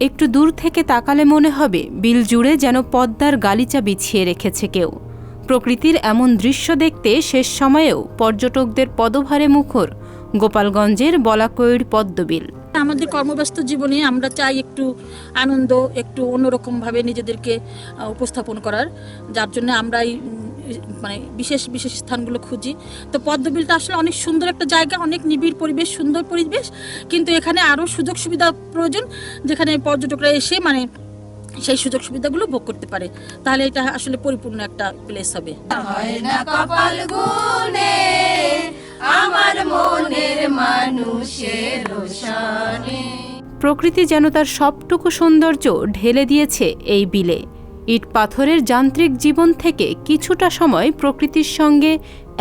একটু দূর থেকে তাকালে মনে হবে বিল জুড়ে যেন পদ্মার গালিচা বিছিয়ে রেখেছে কেউ। প্রকৃতির এমন দৃশ্য দেখতে শেষ সময়েও পর্যটকদের পদভারে মুখর গোপালগঞ্জের বলাকৈর পদ্মবিল। আমাদের কর্মব্যস্ত জীবনে আমরা চাই একটু আনন্দ, একটু অন্যরকমভাবে নিজেদেরকে উপস্থাপন করার। যার জন্য আমরা এই মানে বিশেষ বিশেষ স্থানগুলো খুঁজি। তো পদ্মবিলটা আসলে অনেক সুন্দর একটা জায়গা অনেক নিবিড় পরিবেশ সুন্দর পরিবেশ। কিন্তু এখানে আরও সুযোগ সুবিধা প্রয়োজন যেখানে পর্যটকরা এসে মানে সেই সুযোগ সুবিধাগুলো ভোগ করতে পারে। তাহলে এটা আসলে পরিপূর্ণ একটা প্লেস হবে। হয় না আমার মনের মানুষের প্রকৃতি যেন তার সবটুকু সৌন্দর্য ঢেলে দিয়েছে এই বিলে। ইট পাথরের যান্ত্রিক জীবন থেকে কিছুটা সময় প্রকৃতির সঙ্গে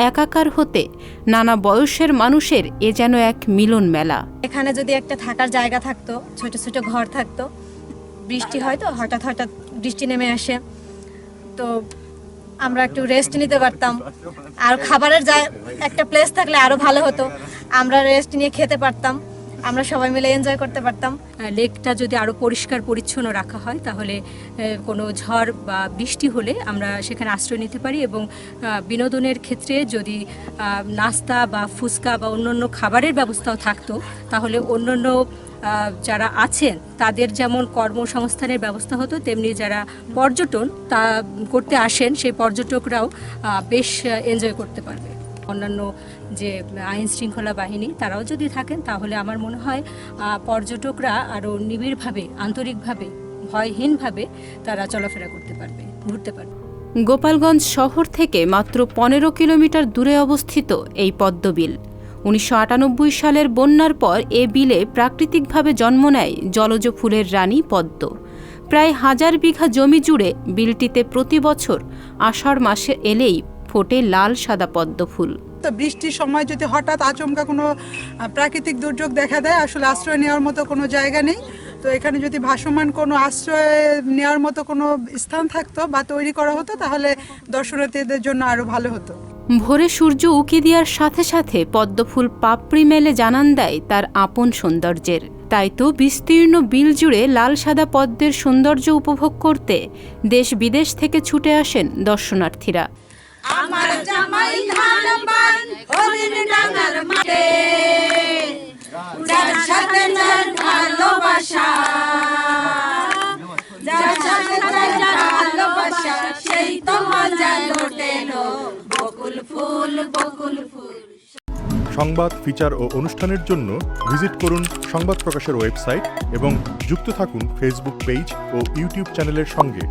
একাকার হতে নানা বয়সের মানুষের এ যেন এক মিলন মেলা। এখানে যদি একটা থাকার জায়গা থাকতো, ছোট ছোট ঘর থাকতো, বৃষ্টি হয় তো হঠাৎ হঠাৎ বৃষ্টি নেমে আসে। তো আমরা একটু রেস্ট নিতে পারতাম। আর খাবারের একটা প্লেস থাকলে আরও ভালো হতো। আমরা রেস্ট নিয়ে খেতে পারতাম। আমরা সবাই মিলে এনজয় করতে পারতাম। লেকটা যদি আরও পরিষ্কার, পরিচ্ছন্ন রাখা হয়, তাহলে কোনো ঝড় বা বৃষ্টি হলে আমরা সেখানে আশ্রয় নিতে পারি এবং বিনোদনের ক্ষেত্রে যদি নাস্তা বা ফুচকা বা অন্যান্য খাবারের ব্যবস্থাও থাকতো, তাহলে অন্যান্য যারা আছেন, তাদের যেমন কর্মসংস্থানের ব্যবস্থা হতো, তেমনি যারা পর্যটন তা করতে আসেন, সেই পর্যটকরাও বেশ এনজয় করতে পারবে। অন্যান্য যে আইন শৃঙ্খলা বাহিনী, তারাও যদি থাকেন, তাহলে আমার মনে হয় পর্যটকরা আরও নিবিড়ভাবে, আন্তরিকভাবে, ভয়হীনভাবে তারা চলাফেরা করতে পারবে, ঘুরতে পারবে। গোপালগঞ্জ শহর থেকে মাত্র পনেরো কিলোমিটার দূরে অবস্থিত এই পদ্মবিল। উনিশশো আটানব্বই সালের বন্যার পর এ বিলে প্রাকৃতিকভাবে জন্ম নেয় জলজ ফুলের রানী পদ্ম। প্রায় হাজার বিঘা জমি জুড়ে বিলটিতে প্রতি বছর আষাঢ় মাসে এলেই ফোটে লাল সাদা পদ্ম ফুল। তো বৃষ্টির সময় যদি হঠাৎ আচমকা কোনো প্রাকৃতিক দুর্যোগ দেখা দেয় আসলে আশ্রয় নেওয়ার মতো কোনো জায়গা নেই। তো এখানে যদি ভাসমান কোনো আশ্রয় নেওয়ার মতো কোনো স্থান থাকতো বা তৈরি করা হতো তাহলে দর্শনার্থীদের জন্য আরও ভালো হতো। ভোরে সূর্য উকি দেওয়ার সাথে সাথে পদ্মফুল পাপড়ি মেলে জানান দেয় তার আপন সৌন্দর্যের। তাই তো বিস্তীর্ণ বিল জুড়ে লাল সাদা পদ্মের সৌন্দর্য উপভোগ করতে দেশ বিদেশ থেকে ছুটে আসেন দর্শনার্থীরা। আমার জামাই ডাঙার মাঠে। যার সাথে যার ভালোবাসা, যার সাথে যার ভালোবাসা, সেই তো মজা বকুল ফুল বকুল ফুল। সংবাদ, ফিচার ও অনুষ্ঠানের জন্য ভিজিট করুন সংবাদ প্রকাশের ওয়েবসাইট এবং যুক্ত থাকুন ফেসবুক পেজ ও ইউটিউব চ্যানেলের সঙ্গে।